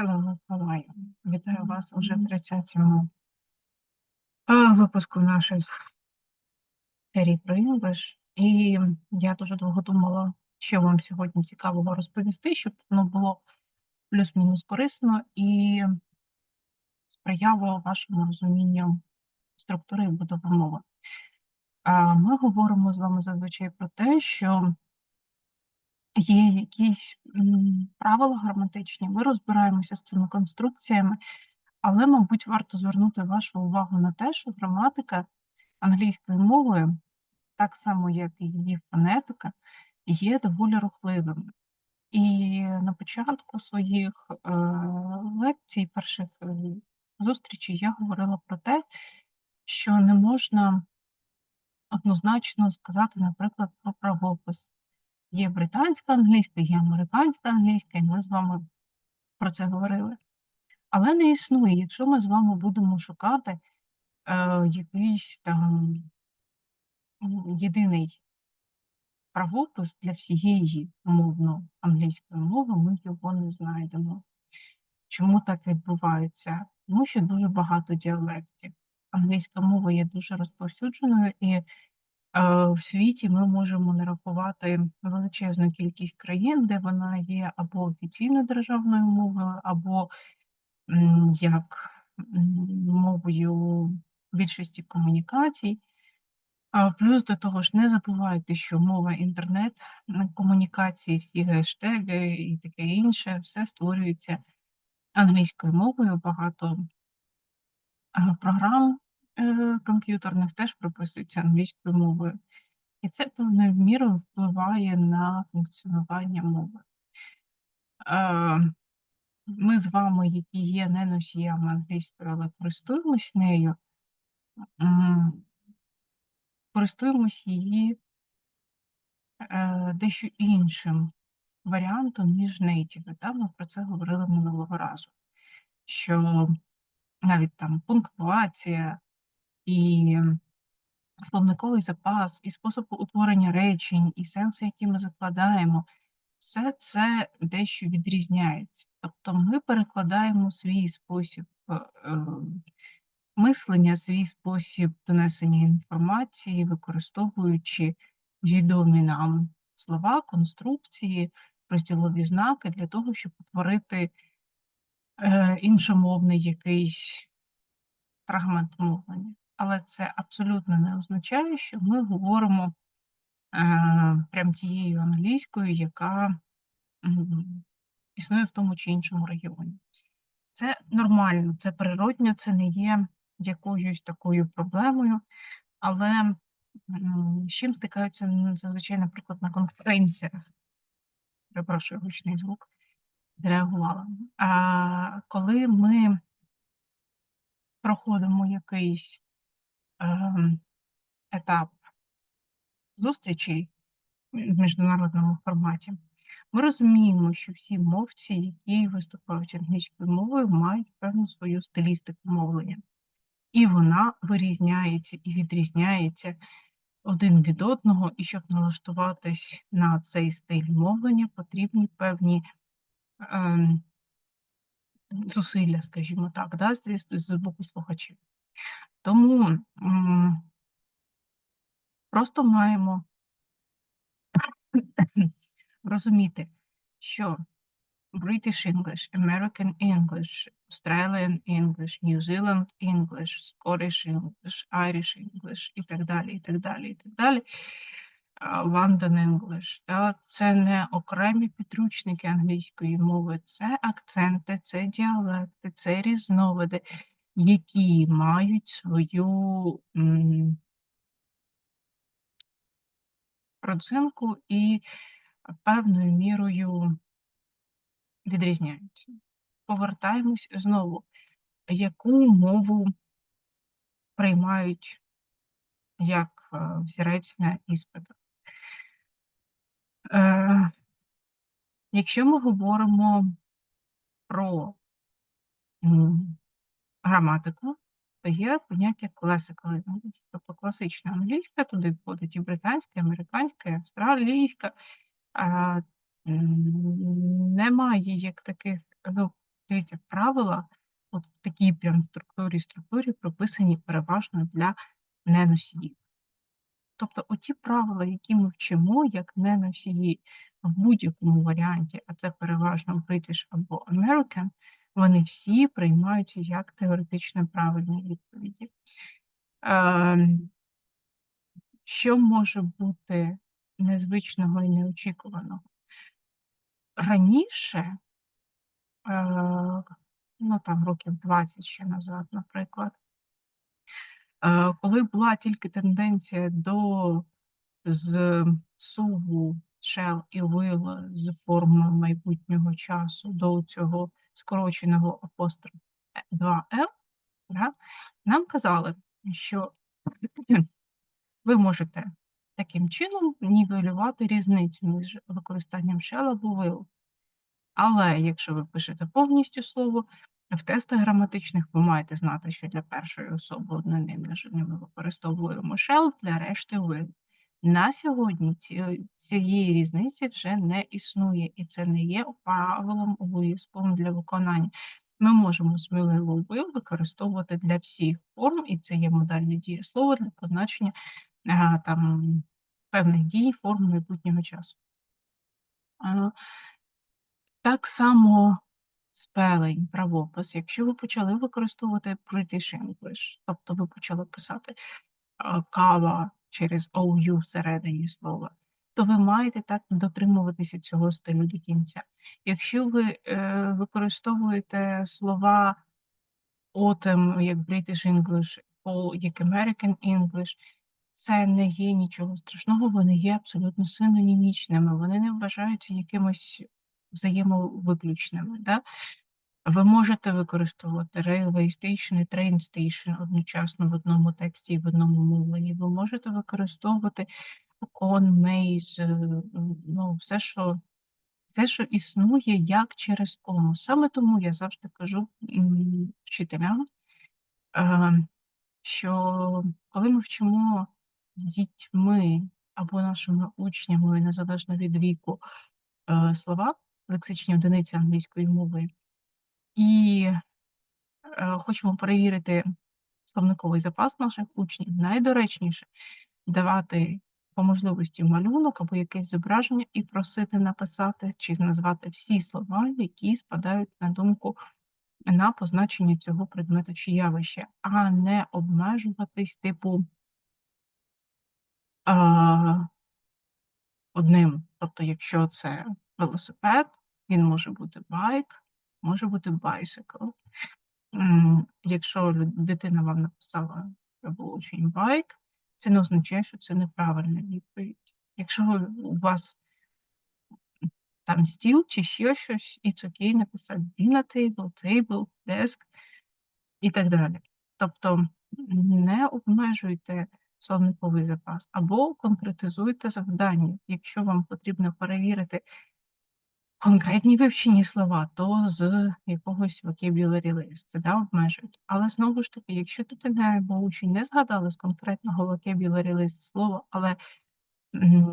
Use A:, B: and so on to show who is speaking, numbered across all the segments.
A: Hello, how Вітаю вас уже в 30-му випуску наших серій про English. І я дуже довго думала, що вам сьогодні цікавого розповісти, щоб воно було плюс-мінус корисно і сприяло вашому розумінню структури і будови мови. Ми говоримо з вами зазвичай про те, що є якісь правила граматичні, ми розбираємося з цими конструкціями, але, мабуть, варто звернути вашу увагу на те, що граматика англійської мови, так само як і її фонетика, є доволі рухливими. І на початку своїх е, лекцій, перших е, зустрічей, я говорила про те, що не можна однозначно сказати, наприклад, про правопис. Є британська англійська, є американська англійська, і ми з вами про це говорили. Але не існує, якщо ми з вами будемо шукати е, якийсь там єдиний правопис для всієї умовно англійської мови, ми його не знайдемо. Чому так відбувається? Тому що дуже багато діалектів. Англійська мова є дуже розповсюдженою, і в світі ми можемо нарахувати величезну кількість країн, де вона є або офіційною державною мовою, або як мовою більшості комунікацій. Плюс до того ж, не забувайте, що мова інтернет, комунікації, всі гештеги і таке інше, все створюється англійською мовою. Багато програм е, комп'ютерних теж прописуються англійською мовою. І це певною мірою впливає на функціонування мови. Е, ми з вами, які є не носіями англійської, але користуємось нею, користуємось її е, дещо іншим варіантом, ніж нейтіви. Ми про це говорили минулого разу. Що навіть там пунктуація і словниковий запас, і спосіб утворення речень, і сенси, які ми закладаємо, все це дещо відрізняється. Тобто ми перекладаємо свій спосіб е, мислення, свій спосіб донесення інформації, використовуючи відомі нам слова, конструкції, розділові знаки для того, щоб утворити е, іншомовний якийсь фрагмент мовлення. Але це абсолютно не означає, що ми говоримо е, прям тією англійською, яка існує в тому чи іншому регіоні. Це нормально, це природньо, це не є якоюсь такою проблемою, але з чим стикаються зазвичай, наприклад, на конференціях, перепрошую гучний звук, зреагувала. А коли ми проходимо якийсь етап зустрічей в міжнародному форматі, ми розуміємо, що всі мовці, які виступають англійською мовою, мають певну свою стилістику мовлення. І вона вирізняється і відрізняється один від одного, і щоб налаштуватись на цей стиль мовлення, потрібні певні е, зусилля, скажімо так, да, з, з боку слухачів. Тому м просто маємо розуміти, що British English, American English, Australian English, New Zealand English, Scottish English, Irish English і так далі, і так далі, і так далі. London English. Да? Це не окремі підручники англійської мови, це акценти, це діалекти, це різновиди, які мають свою родзинку і певною мірою відрізняються. Повертаємось знову, яку мову приймають як е, взірець на іспитах. Е, Якщо ми говоримо про граматику, то є поняття classical language, тобто класична англійська, туди входить і британська, і американська, і австралійська. Немає як таких, ну, Дивіться, правила от в такій прям структурі структурі прописані переважно для неносіїв. Тобто оті правила, які ми вчимо як неносії в будь-якому варіанті, а це переважно British або American, вони всі приймаються як теоретично правильні відповіді. Ем, що може бути незвичного і неочікуваного? Раніше, е, ну там років 20 ще назад, наприклад, е, коли була тільки тенденція до зсуву shall і will з форми майбутнього часу до цього скороченого апостроф 2L, да, нам казали, що ви можете таким чином нівелювати різницю між використанням shall або will. Але якщо ви пишете повністю слово, в тестах граматичних ви маєте знати, що для першої особи одноним ми використовуємо shall, для решти will. На сьогодні цієї різниці вже не існує, і це не є правилом обов'язковим для виконання. Ми можемо сміливо використовувати для всіх форм, і це є модальне дієслово для позначення а, там, певних дій, форм майбутнього часу. А, так само спелень, правопис. Якщо ви почали використовувати British English, тобто ви почали писати кава через OU всередині слова, то ви маєте так дотримуватися цього стилю до кінця. Якщо ви е, використовуєте слова autumn, як British English, fall, як American English, це не є нічого страшного, вони є абсолютно синонімічними, вони не вважаються якимось взаємовиключними. Да? Ви можете використовувати railway station і train station одночасно в одному тексті і в одному мовленні. Ви можете використовувати con, maze, ну, все, що все, що існує як через кому. Саме тому я завжди кажу вчителям, е, що коли ми вчимо з дітьми або нашими учнями, незалежно від віку, е, слова, лексичні одиниці англійської мови, і е, хочемо перевірити словниковий запас наших учнів, найдоречніше давати по можливості малюнок або якесь зображення і просити написати чи назвати всі слова, які спадають на думку на позначення цього предмету чи явища, а не обмежуватись типу а, одним. Тобто, якщо це велосипед, він може бути байк, може бути bicycle. Якщо дитина вам написала або учень байк, це не означає, що це неправильна відповідь. Якщо у вас там стіл чи ще щось, it's окей написати dinner table, table, desk і так далі. Тобто не обмежуйте словниковий запас або конкретизуйте завдання. Якщо вам потрібно перевірити конкретні вивчені слова, то з якогось vocabulary list, да, обмежують. Але знову ж таки, якщо дитина або учень не згадали з конкретного vocabulary list слово, але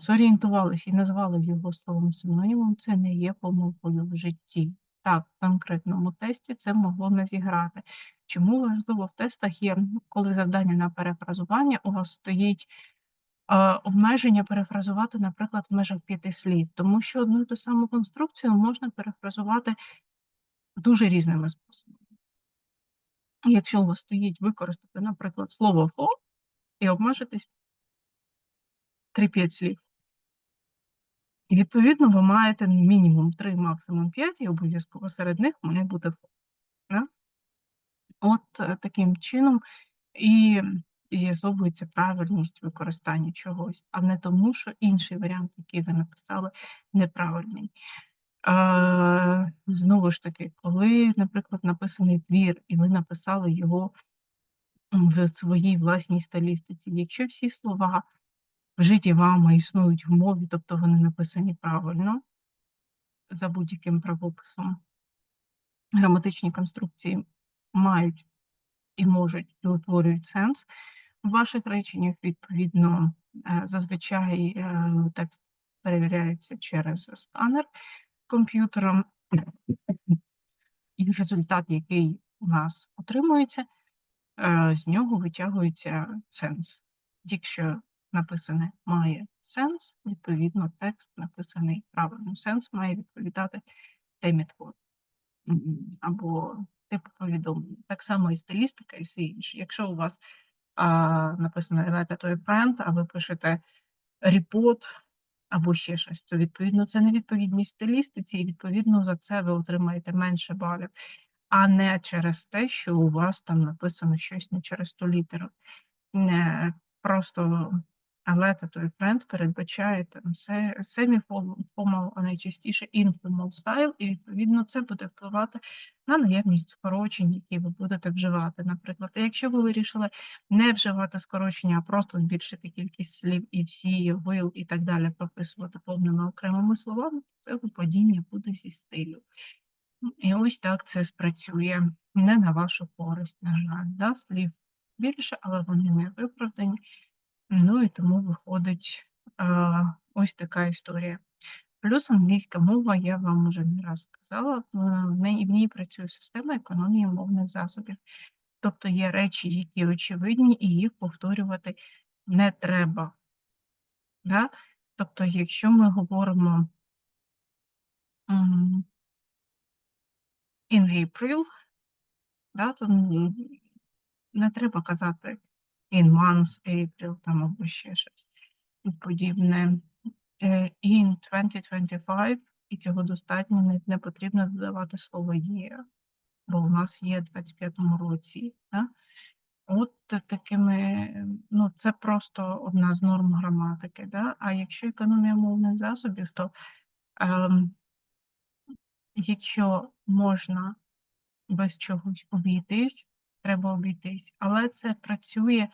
A: зорієнтувалися і назвали його словом синонімом, це не є помилкою в житті. Так, в конкретному тесті це могло не зіграти. Чому важливо в тестах є, коли завдання на перефразування, у вас стоїть обмеження перефразувати, наприклад, в межах п'яти слів, тому що одну і ту саму конструкцію можна перефразувати дуже різними способами. Якщо у вас стоїть використати, наприклад, слово «фо» і обмежитись 3-5 слів. І відповідно, ви маєте мінімум 3, максимум 5, і обов'язково серед них має бути «фо». От е, таким чином. І з'ясовується правильність використання чогось, а не тому, що інший варіант, який ви написали, неправильний. Е, Знову ж таки, коли, наприклад, написаний твір, і ви написали його в своїй власній стилістиці, якщо всі слова вжиті вами існують в мові, тобто вони написані правильно за будь-яким правописом, граматичні конструкції мають і можуть і утворюють сенс, в ваших реченнях, відповідно, е, зазвичай е, текст перевіряється через сканер комп'ютером. і результат, який у нас отримується, е, з нього витягується сенс. Якщо написане має сенс, відповідно, текст написаний правильно. Сенс має відповідати темі або типу повідомлення. Так само і стилістика, і все інше. Якщо у вас а, написано letter a friend, а ви пишете report або ще щось, то відповідно це невідповідність стилістиці, і відповідно за це ви отримаєте менше балів, а не через те, що у вас там написано щось не через ту літеру. Не просто to a friend передбачає там се- semi-formal, а найчастіше informal style, і відповідно це буде впливати на наявність скорочень, які ви будете вживати. Наприклад, якщо ви вирішили не вживати скорочення, а просто збільшити кількість слів і всі will і так далі прописувати повними окремими словами, то це випадіння буде зі стилю. І ось так це спрацює не на вашу користь, на жаль. Да? Слів більше, але вони не виправдані. Ну і тому виходить ось така історія. Плюс англійська мова, я вам вже не раз сказала, е, в неї в ній працює система економії мовних засобів. Тобто є речі, які очевидні, і їх повторювати не треба. Да? Тобто, якщо ми говоримо in April, да, то не треба казати in months, April там або ще щось і подібне. Е, In 2025, і цього достатньо, не, не потрібно додавати слово year, бо у нас є в 25-му році. Да? От такими, ну це просто одна з норм граматики. Да? А якщо економія мовних засобів, то ем, якщо можна без чогось обійтись, треба обійтись. Але це працює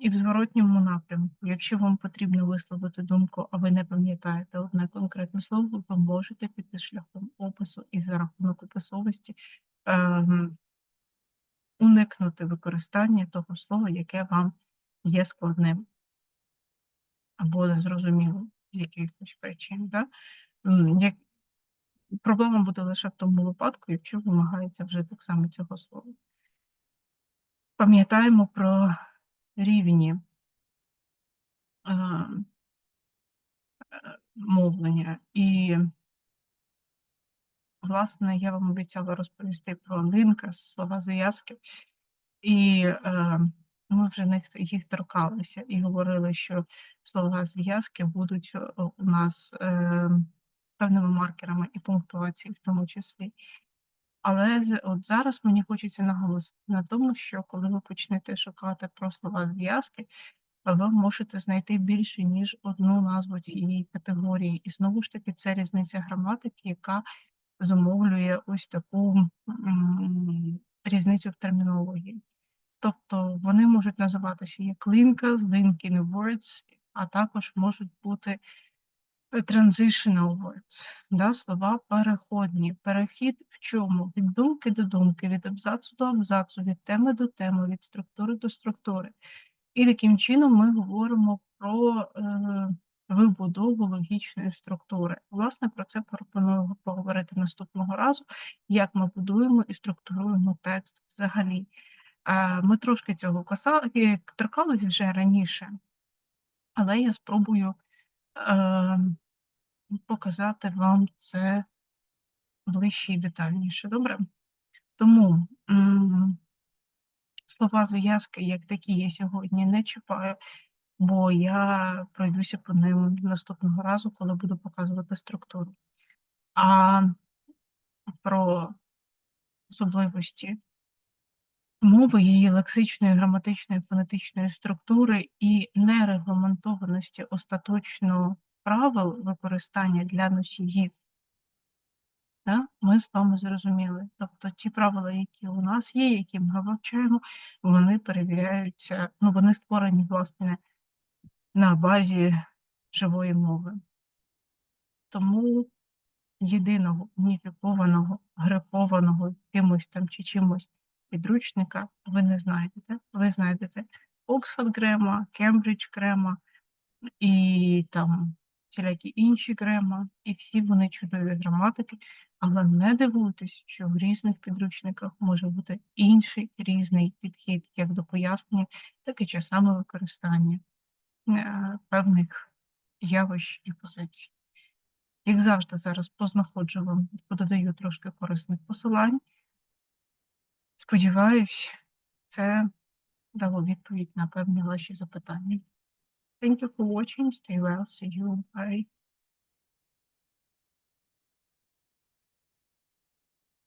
A: і в зворотньому напрямку. Якщо вам потрібно висловити думку, а ви не пам'ятаєте одне конкретне слово, ви можете піти шляхом опису і за рахунок описовості ем, уникнути використання того слова, яке вам є складним або незрозумілим з якихось причин. Да? Як... Проблема буде лише в тому випадку, якщо вимагається вже так само цього слова. Пам'ятаємо про рівні е, мовлення. І, власне, я вам обіцяла розповісти про линка, слова зв'язки. І е, ми вже їх торкалися і говорили, що слова зв'язки будуть е, у нас певними маркерами і пунктуації в тому числі. Але от зараз мені хочеться наголосити на тому, що коли ви почнете шукати про слова зв'язки, ви можете знайти більше, ніж одну назву цієї категорії. І знову ж таки, це різниця граматики, яка зумовлює ось таку різницю в термінології. Тобто вони можуть називатися як linkas, linking words, а також можуть бути transitional words, да, слова переходні. Перехід в чому? Від думки до думки, від абзацу до абзацу, від теми до теми, від структури до структури. І таким чином ми говоримо про е, вибудову логічної структури. Власне, про це пропоную поговорити наступного разу, як ми будуємо і структуруємо текст взагалі. Е, Ми трошки цього касали, торкались вже раніше, але я спробую е, показати вам це ближче і детальніше. Добре? Тому слова зв'язки, як такі, я сьогодні не чіпаю, бо я пройдуся по ним наступного разу, коли буду показувати структуру. А про особливості мови, її лексичної, граматичної, фонетичної структури і нерегламентованості остаточно правил використання для носіїв. Да? Ми з вами зрозуміли. Тобто ті правила, які у нас є, які ми вивчаємо, вони перевіряються, ну вони створені, власне, на базі живої мови. Тому єдиного уніфікованого, грифованого кимось там чи чимось підручника ви не знайдете. Ви знайдете Oxford Grammar, Cambridge Grammar і там всілякі інші грема, і всі вони чудові граматики, але не дивуйтесь, що в різних підручниках може бути інший різний підхід як до пояснення, так і часами використання е, певних явищ і позицій. Як завжди, зараз познаходжу вам, пододаю трошки корисних посилань. Сподіваюсь, це дало відповідь на певні ваші запитання. Thank you for watching. Stay well. See you. Bye.